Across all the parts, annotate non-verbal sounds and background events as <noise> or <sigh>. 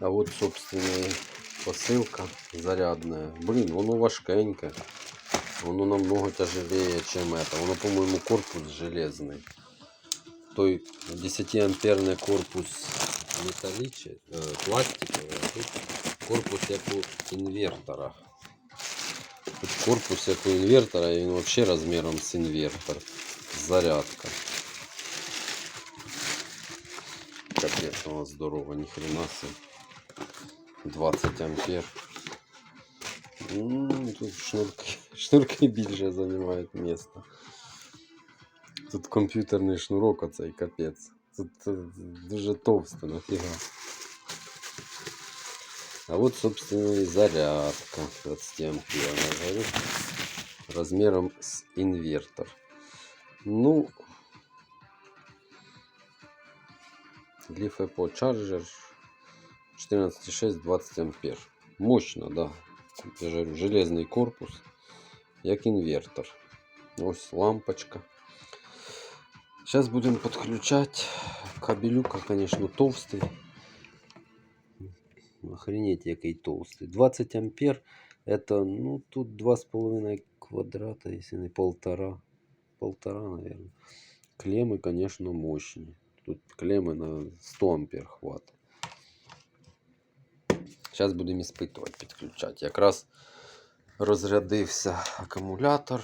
А вот, собственно, и посылка зарядная. Блин, воно важкеньке. Воно намного тяжелее, чем это. Воно, по-моему, корпус железный. Той 10-амперный корпус металличный, э, пластиковый, а тут корпус як у інвертора. Тут корпус як у інвертора, і він вообще розміром з інвертор. Зарядка. Капець, вона здорова, ніхрена себе. 20 ампер. М, Тут шнурки, <laughs> шнурки більше займають місце. Тут комп'ютерний шнурок оцей капець. Тут е, дуже товсто, нафіга. А вот, собственно, и зарядка 20 ампер. Говорю, размером с инвертор. Ну, Leaf Apple Charger 14,6 20 ампер. Мощно, да. Я же говорю, железный корпус, як інвертор. Ось лампочка. Сейчас будем подключать. Кабелюка, конечно, толстый. Охренеть, який толстый. 20 ампер. Это, ну, тут 2,5 квадрата, если не полтора. Полтора, наверное. Клеммы, конечно, мощные. Тут клеммы на 100 ампер хват. Зараз будемо іспитувати, підключати. Якраз розрядився акумулятор.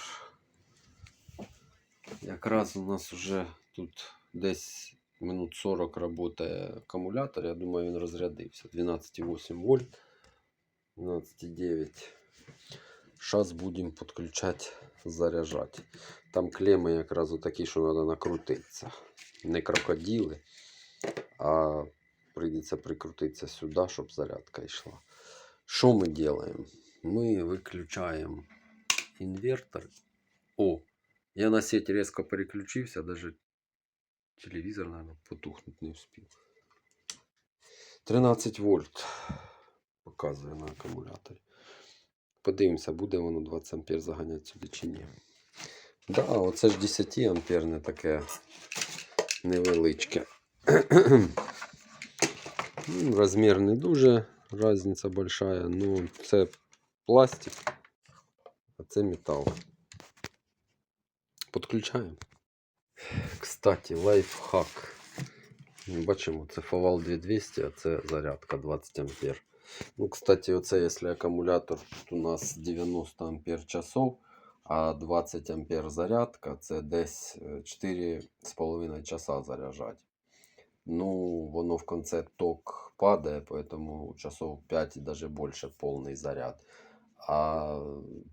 Якраз у нас вже тут десь минут 40 працює акумулятор. Я думаю, він розрядився. 12,8 вольт. 12,9. Зараз будемо підключати, заряджати. Там клеми якраз такі, що треба накрутитися. Не крокодили, а прийдеться прикрутитися сюди, щоб зарядка йшла. Що ми робимо? Ми виключаємо інвертор. О, я на сеть резко переключився, даже телевізор, наверное, потухнути не встиг. 13 вольт показує на акумуляторі. Подивимося, буде воно 20 ампер заганяти сюди чи ні. Да, оце ж 10 амперне таке невеличке. Ну, Розмір не дуже, різниця большая. Ну, це пластик, а це метал. Подключаємо. Кстати, лайфхак. Бачимо, це Фавал 2200, а це зарядка 20 ампер. Ну, кстати, оце, якщо акумулятор тут у нас 90 ампер часов, а 20 ампер зарядка, це десь е, 4,5 часа заряджати. Ну, воно в конце ток падає, поэтому часов 5 и даже больше полный заряд. А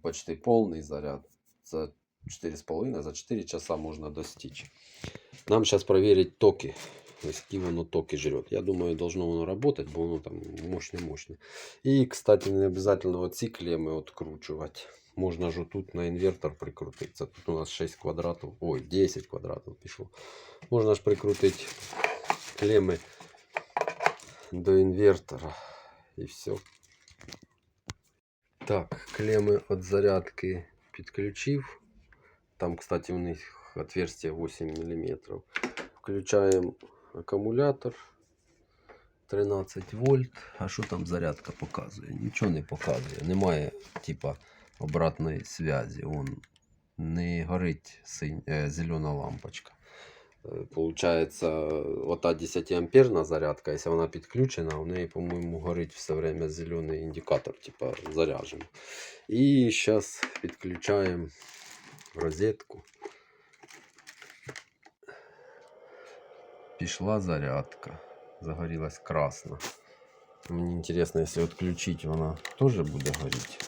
почти полный заряд за 4,5, за 4 часа можно достичь. Нам сейчас проверить токи. Какие воно токи жрет. Я думаю, должно воно работать, бо воно там мощное-мощное. И, кстати, не обязательно вот ці клеммы откручивать. Можно же тут на инвертор прикрутиться. Тут у нас 6 квадратов, ой, 10 квадратов пішло. Можна ж прикрутить клеммы до инвертора и все. Так, клеммы от зарядки підключив. Там, кстати, у них отверстие 8 мм. Включаем аккумулятор 13 вольт. А що там зарядка показує? Нічого не показує. Немає типа обратної зв'язі. Вон не горить синь, е, зелена лампочка. Э, Получается, вот та 10 амперна зарядка, если она подключена, у нее, по-моему, горит все время зеленый индикатор, типа заряжен. И сейчас подключаем розетку. Пішла зарядка. Загорелась красно. Мне интересно, если отключить, она тоже будет гореть.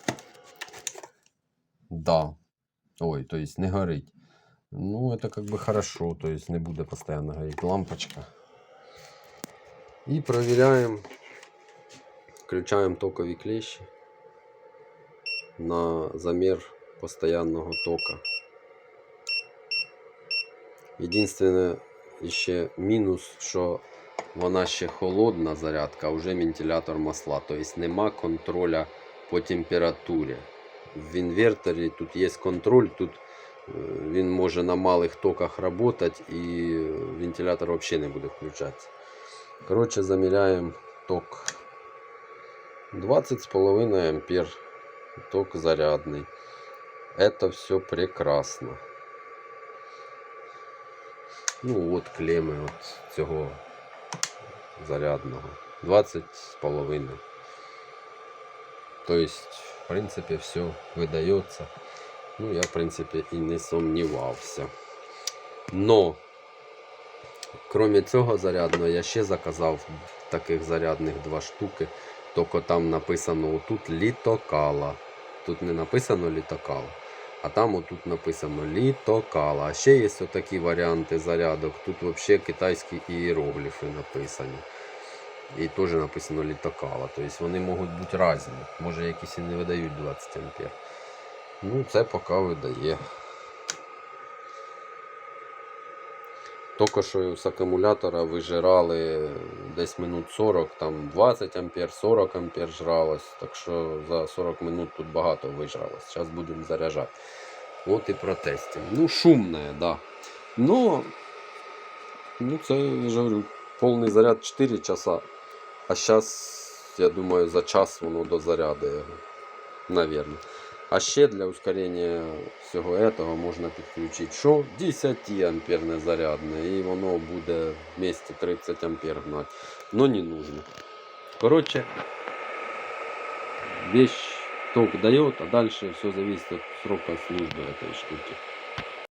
Да. Ой, то есть не горить. Ну, это как бы хорошо, то есть не будет постоянно гореть лампочка. И проверяем, включаем токові клещи на замер постоянного тока. Единственное, ще мінус, що вона ще холодна зарядка, а вже вентилятор масла. Тобто нема контроля по температурі. В інверторі тут є контроль, тут він може на малих токах працювати і вентилятор взагалі не буде включатися. Коротше, заміряємо ток 20,5 ампер ток зарядный. Это все прекрасно. Ну от клеми от цього зарядного. 20,5. То есть, в принципе, все выдается. Ну, я, в принципе, и не сомневался. Но, кроме цього зарядного, я ще заказав таких зарядних два штуки. Тільки там написано отут літокала. Тут не написано літокала, а там отут написано літокала. А ще є такі варіанти зарядок. Тут взагалі китайські іерогліфи написані. І теж написано літокала. Тобто вони можуть бути різні. Може якісь і не видають 20 ампер. Ну, це поки видає. Тільки що з акумулятора вижирали десь минут 40, там 20 ампер, 40 ампер жралось. Так що за 40 минут тут багато вижралось. Зараз будемо заряджати. От і протестимо. Ну, шумне, да. Но, ну це, я говорю, повний заряд 4 часа. А зараз, я думаю, за час воно дозаряде його. А ще для ускорення всього этого можна підключити що? 10 амперне зарядне і воно буде вместе 30 ампер гнати. Но не нужно. Короче, вещь ток дает, а дальше все зависит от срока службы этой штуки.